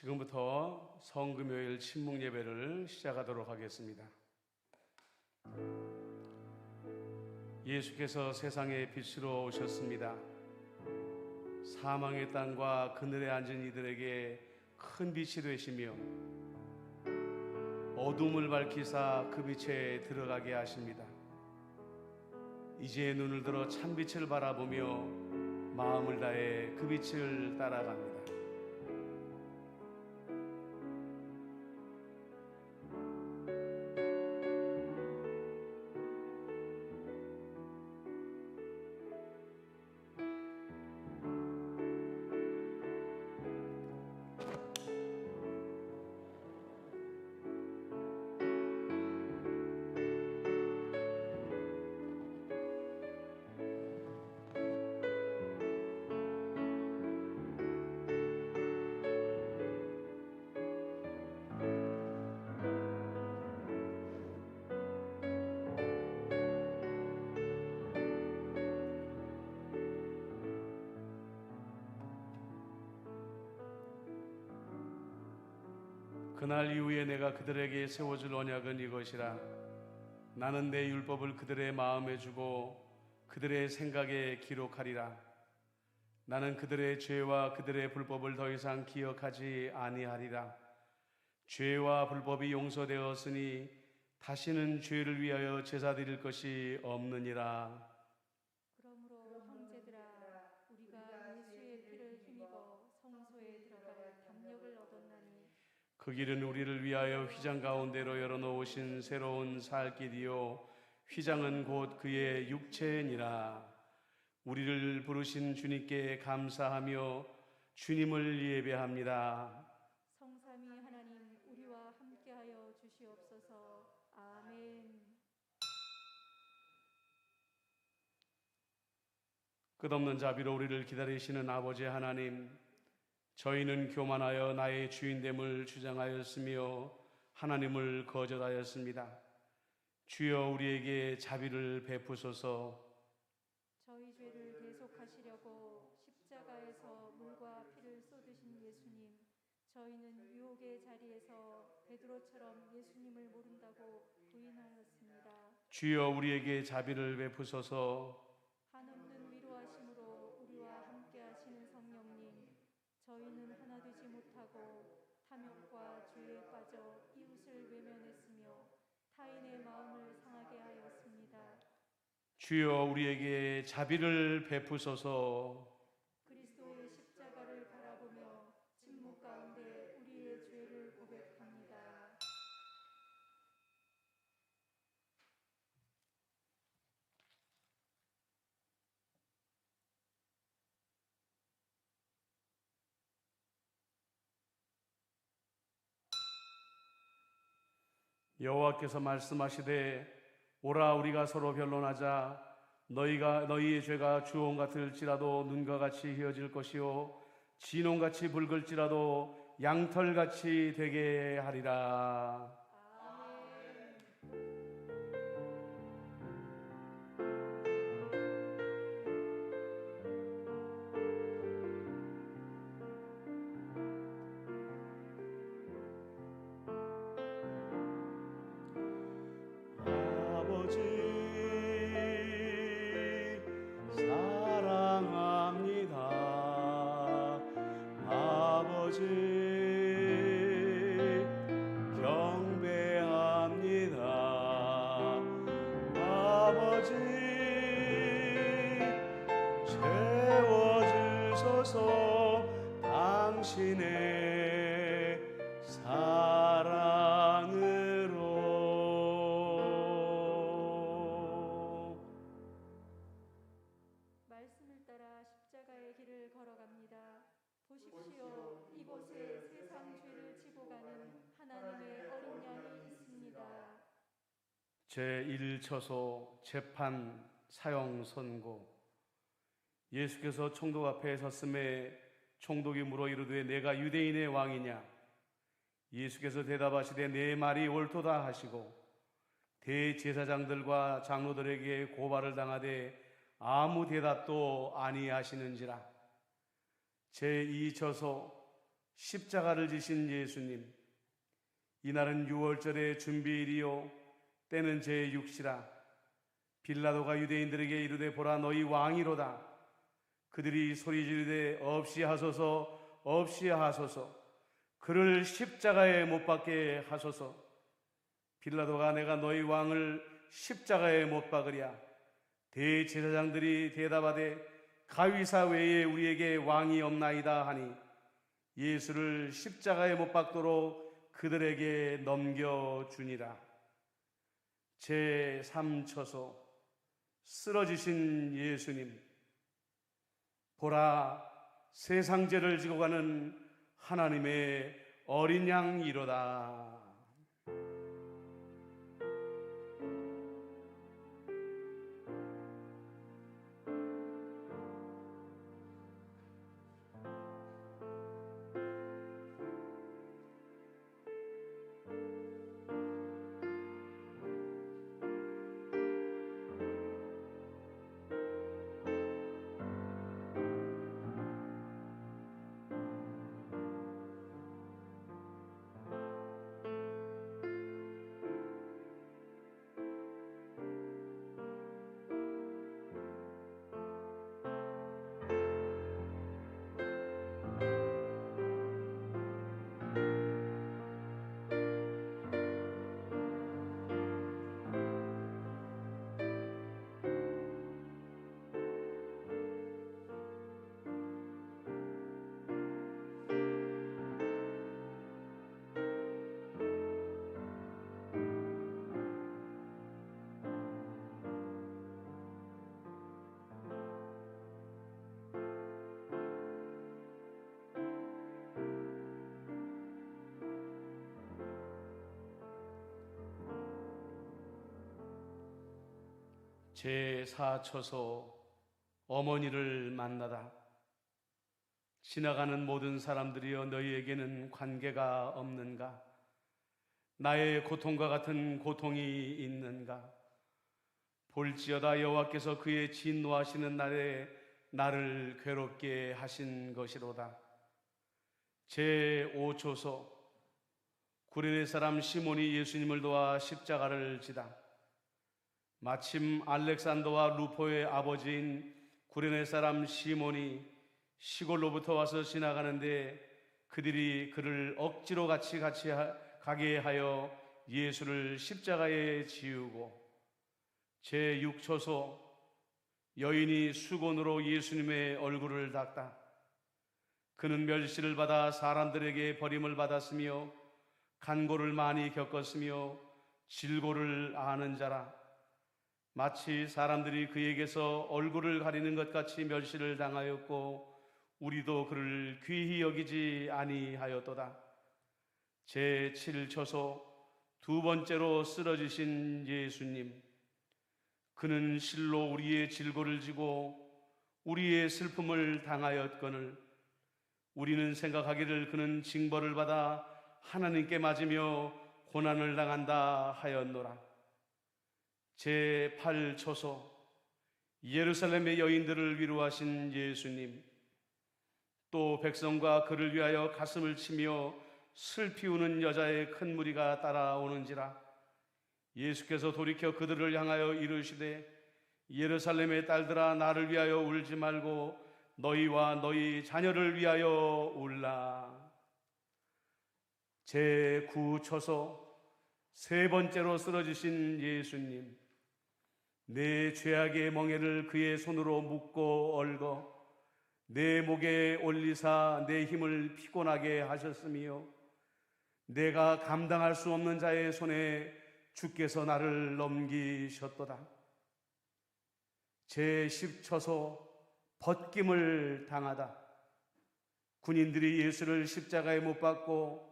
지금부터 성금요일 침묵 예배를 시작하도록 하겠습니다. 예수께서 세상의 빛으로 오셨습니다. 사망의 땅과 그늘에 앉은 이들에게 큰 빛이 되시며 어둠을 밝히사 그 빛에 들어가게 하십니다. 이제 눈을 들어 참 빛을 바라보며 마음을 다해 그 빛을 따라갑니다. 그날 이후에 내가 그들에게 세워줄 언약은 이것이라. 나는 내 율법을 그들의 마음에 주고 그들의 생각에 기록하리라. 나는 그들의 죄와 그들의 불법을 더 이상 기억하지 아니하리라. 죄와 불법이 용서되었으니 다시는 죄를 위하여 제사 드릴 것이 없느니라 그러므로 형제들아 우리가 예수의 피를 힘입어 성소에 들어갈 담력을 얻었나니 그 길은 우리를 위하여 휘장 가운데로 열어놓으신 새로운 살 길이요. 휘장은 곧 그의 육체니라. 우리를 부르신 주님께 감사하며 주님을 예배합니다. 성삼위 하나님 우리와 함께하여 주시옵소서. 아멘. 끝없는 자비로 우리를 기다리시는 아버지 하나님 저희는 교만하여 나의 주인됨을 주장하였으며 하나님을 거절하였습니다. 주여 우리에게 자비를 베푸소서. 저희 죄를 대속하시려고 십자가에서 물과 피를 쏟으신 예수님 저희는 유혹의 자리에서 베드로처럼 예수님을 모른다고 부인하였습니다. 주여 우리에게 자비를 베푸소서 한없는 위로하심으로 우리와 함께 하시는 성령님 저희는 하나 되지 못하고 탐욕과 죄에 빠져 이웃을 외면했으며 타인의 마음을 상하게 하였습니다 주여 우리에게 자비를 베푸소서. 그리스도의 십자가를 바라보며 침묵 가운데 우리의 죄를 고백합니다. 여호와께서 말씀하시되 오라 우리가 서로 변론하자. 너희가 너희의 죄가 주홍 같을지라도 눈과 같이 휘어질 것이요. 진홍같이 붉을지라도 양털같이 되게 하리라 아버지 경배합니다. 아버지 채워주소서 당신의 제1처소 재판 사형 선고. 예수께서 총독 앞에 섰음에 총독이 물어 이르되 내가 유대인의 왕이냐? 예수께서 대답하시되 내 말이 옳도다 하시고 대제사장들과 장로들에게 고발을 당하되 아무 대답도 아니하시는지라. 제2처소 십자가를 지신 예수님. 이날은 유월절의 준비일이요 때는 제 6시라. 빌라도가 유대인들에게 이르되 보라 너희 왕이로다. 그들이 소리 지르되 없이 하소서 없이 하소서. 그를 십자가에 못 박게 하소서. 빌라도가 내가 너희 왕을 십자가에 못 박으랴. 대제사장들이 대답하되 가위사 외에 우리에게 왕이 없나이다 하니 예수를 십자가에 못 박도록 그들에게 넘겨 주니라. 제 3처소 쓰러지신 예수님 보라 세상 죄를 지고 가는 하나님의 어린 양이로다. 제 4처소 어머니를 만나다 지나가는 모든 사람들이여 너희에게는 관계가 없는가? 나의 고통과 같은 고통이 있는가? 볼지어다 여호와께서 그의 진노하시는 날에 나를 괴롭게 하신 것이로다. 제 5초소 구레네 사람 시몬이 예수님을 도와 십자가를 지다. 마침 알렉산더와 루포의 아버지인 구레네 사람 시몬이 시골로부터 와서 지나가는데 그들이 그를 억지로 같이 같이 하- 가게 하여 예수를 십자가에 지우고 제 6초소 여인이 수건으로 예수님의 얼굴을 닦다. 그는 멸시를 받아 사람들에게 버림을 받았으며 간고를 많이 겪었으며 질고를 아는 자라. 마치 사람들이 그에게서 얼굴을 가리는 것 같이 멸시를 당하였고 우리도 그를 귀히 여기지 아니하였도다. 제 7처소 두 번째로 쓰러지신 예수님 그는 실로 우리의 질고를 지고 우리의 슬픔을 당하였거늘 우리는 생각하기를 그는 징벌을 받아 하나님께 맞으며 고난을 당한다 하였노라. 제 8초소 예루살렘의 여인들을 위로하신 예수님 또 백성과 그를 위하여 가슴을 치며 슬피 우는 여자의 큰 무리가 따라오는지라 예수께서 돌이켜 그들을 향하여 이르시되 예루살렘의 딸들아 나를 위하여 울지 말고 너희와 너희 자녀를 위하여 울라. 제 9초소 세 번째로 쓰러지신 예수님 내 죄악의 멍에를 그의 손으로 묶고 얽어 내 목에 올리사 내 힘을 피곤하게 하셨으며 내가 감당할 수 없는 자의 손에 주께서 나를 넘기셨도다. 제 10처소 벗김을 당하다. 군인들이 예수를 십자가에 못 박고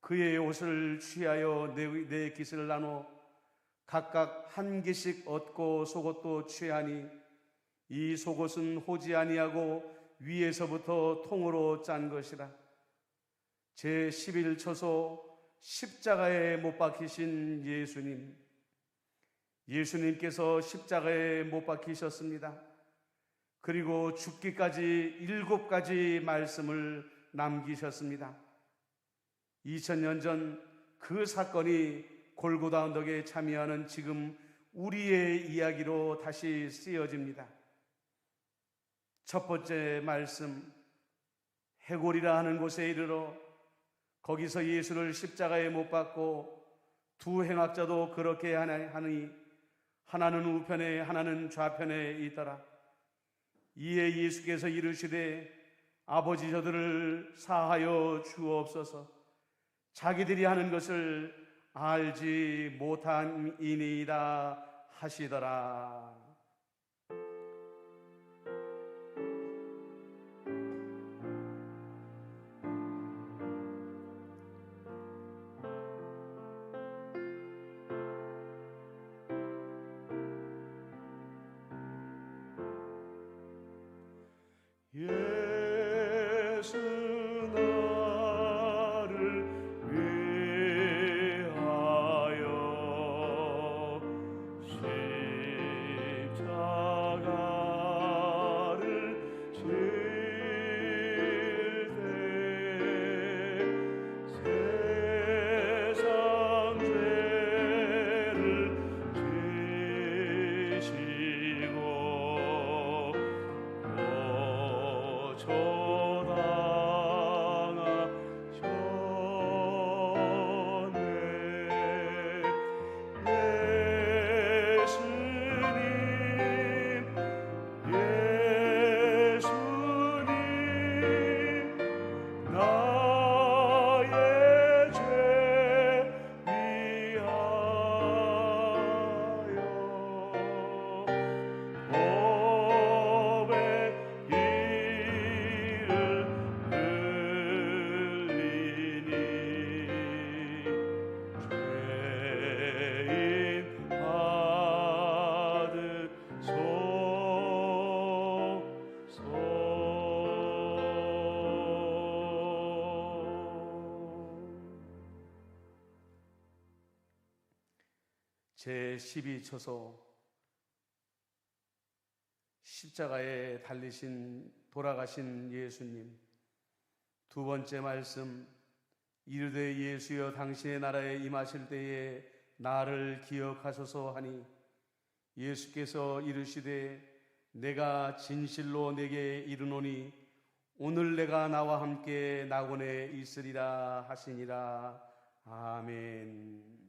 그의 옷을 취하여 내, 내 깃을 나눠 각각 한 개씩 얻고 속옷도 취하니 이 속옷은 호지 아니하고 위에서부터 통으로 짠 것이라. 제 11처소 십자가에 못 박히신 예수님. 예수님께서 십자가에 못 박히셨습니다. 그리고 죽기까지 일곱 가지 말씀을 남기셨습니다. 2000년 전 그 사건이 골고다 언덕에 참여하는 지금 우리의 이야기로 다시 쓰여집니다. 첫 번째 말씀, 해골이라 하는 곳에 이르러 거기서 예수를 십자가에 못 박고 두 행악자도 그렇게 하니 하나는 우편에 하나는 좌편에 있더라. 이에 예수께서 이르시되 아버지 저들을 사하여 주옵소서 자기들이 하는 것을 알지 못함이니이다 하시더라. 제 12초소 십자가에 달리신 돌아가신 예수님 두 번째 말씀 이르되 예수여 당신의 나라에 임하실 때에 나를 기억하소서 하니 예수께서 이르시되 내가 진실로 내게 이르노니 오늘 내가 나와 함께 낙원에 있으리라 하시니라 아멘.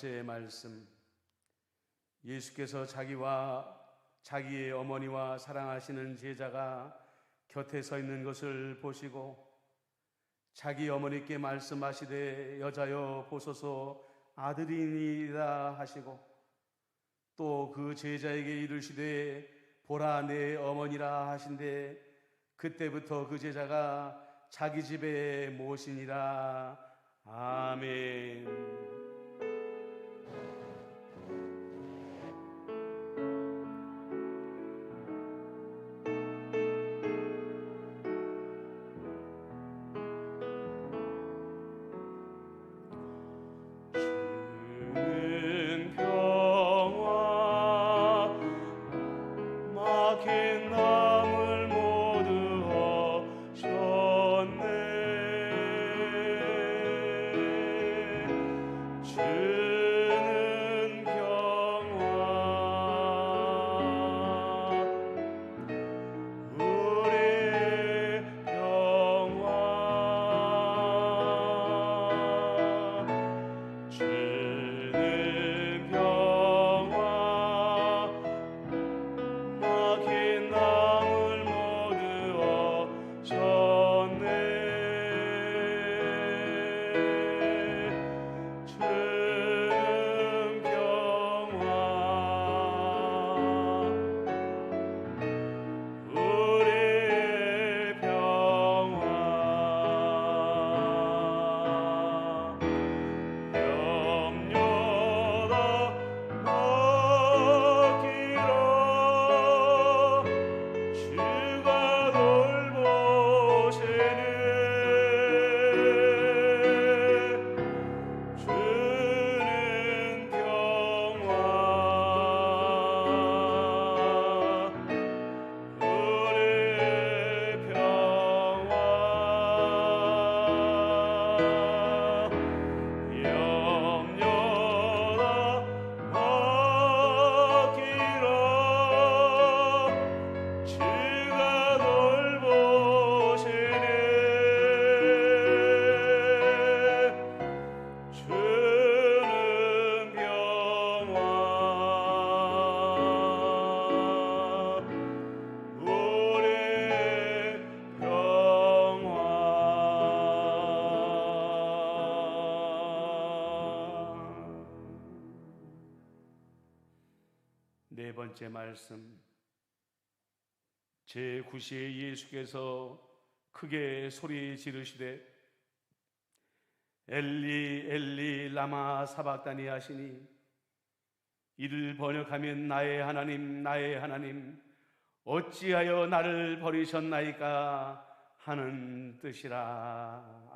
번째 말씀. 예수께서 자기와 자기의 어머니와 사랑하시는 제자가 곁에 서 있는 것을 보시고 자기 어머니께 말씀하시되 여자여 보소서. 아들이니라. 하시고 또 그 제자에게 이르시되 보라 내 어머니라. 하신데 그때부터 그 제자가 자기 집에 모시니라. 아멘. 번째 말씀. 제 9시에 예수께서 크게 소리 지르시되 엘리 엘리 라마 사박다니 하시니 이를 번역하면 나의 하나님 나의 하나님 어찌하여 나를 버리셨나이까 하는 뜻이라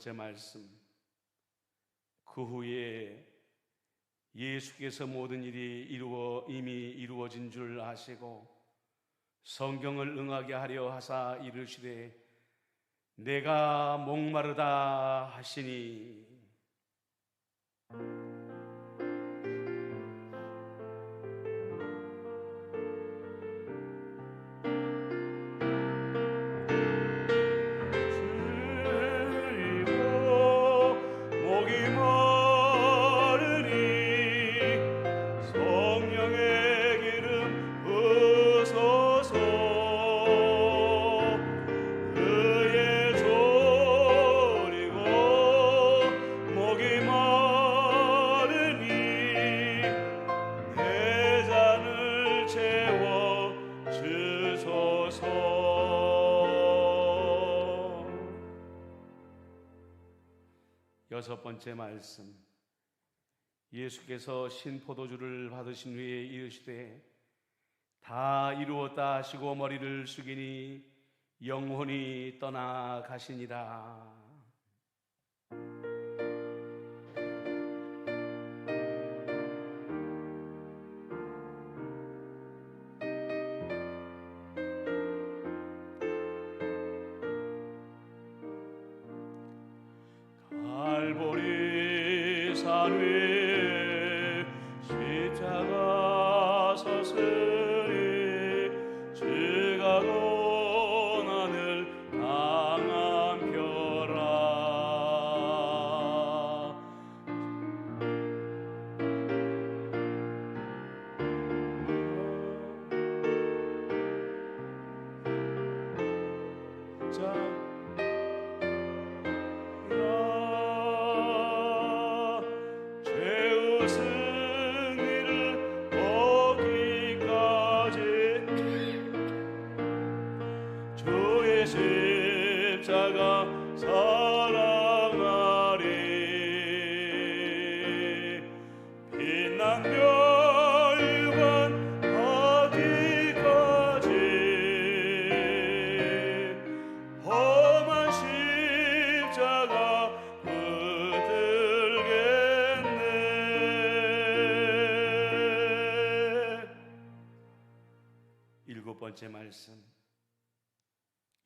번째 말씀. 그 후에 예수께서 모든 일이 이루어 이미 이루어진 줄 아시고 성경을 응하게 하려 하사 이르시되 내가 목마르다 하시니 여섯 번째 말씀. 예수께서 신포도주를 받으신 후에 이르시되 다 이루었다 하시고 머리를 숙이니 영혼이 떠나가시니라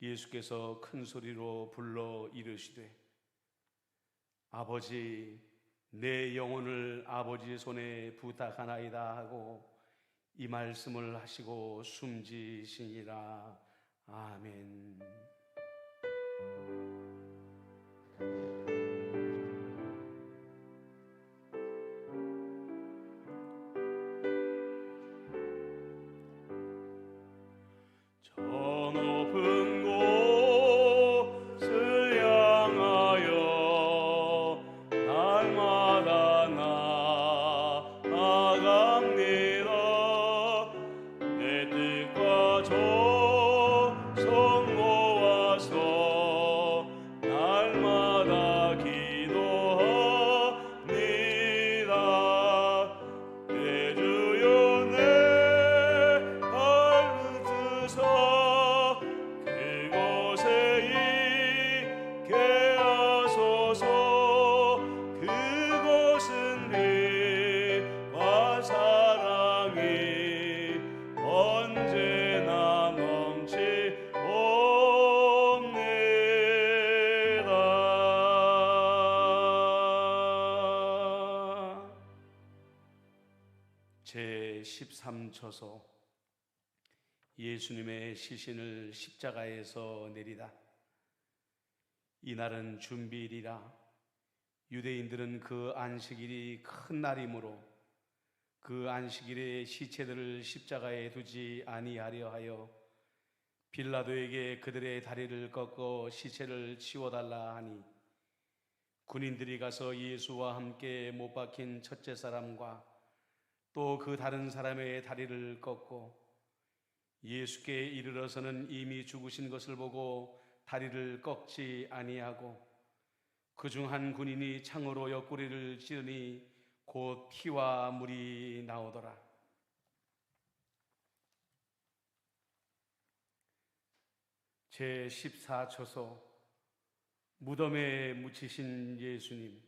예수께서 큰 소리로 불러 이르시되 아버지 내 영혼을 아버지의 손에 부탁하나이다 하고 이 말씀을 하시고 숨지시니라 아멘. 13초소 예수님의 시신을 십자가에서 내리다. 이날은 준비일이라 유대인들은 그 안식일이 큰 날이므로 그 안식일에 시체들을 십자가에 두지 아니하려 하여 빌라도에게 그들의 다리를 꺾어 시체를 치워달라 하니 군인들이 가서 예수와 함께 못 박힌 첫째 사람과 또 그 다른 사람의 다리를 꺾고 예수께 이르러서는 이미 죽으신 것을 보고 다리를 꺾지 아니하고 그 중 한 군인이 창으로 옆구리를 찌르니 곧 피와 물이 나오더라. 제 14초소 무덤에 묻히신 예수님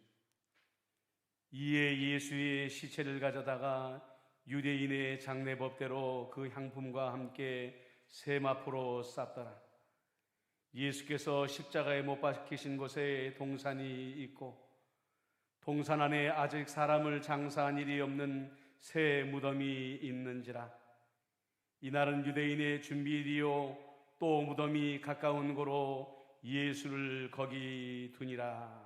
이에 예수의 시체를 가져다가 유대인의 장례법대로 그 향품과 함께 세마포로 쌌더라. 예수께서 십자가에 못 박히신 곳에 동산이 있고 동산 안에 아직 사람을 장사한 일이 없는 새 무덤이 있는지라 이날은 유대인의 준비일이요 또 무덤이 가까운 고로 예수를 거기 두니라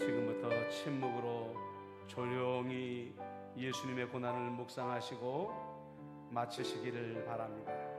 지금부터 침묵으로 조용히 예수님의 고난을 묵상하시고 마치시기를 바랍니다.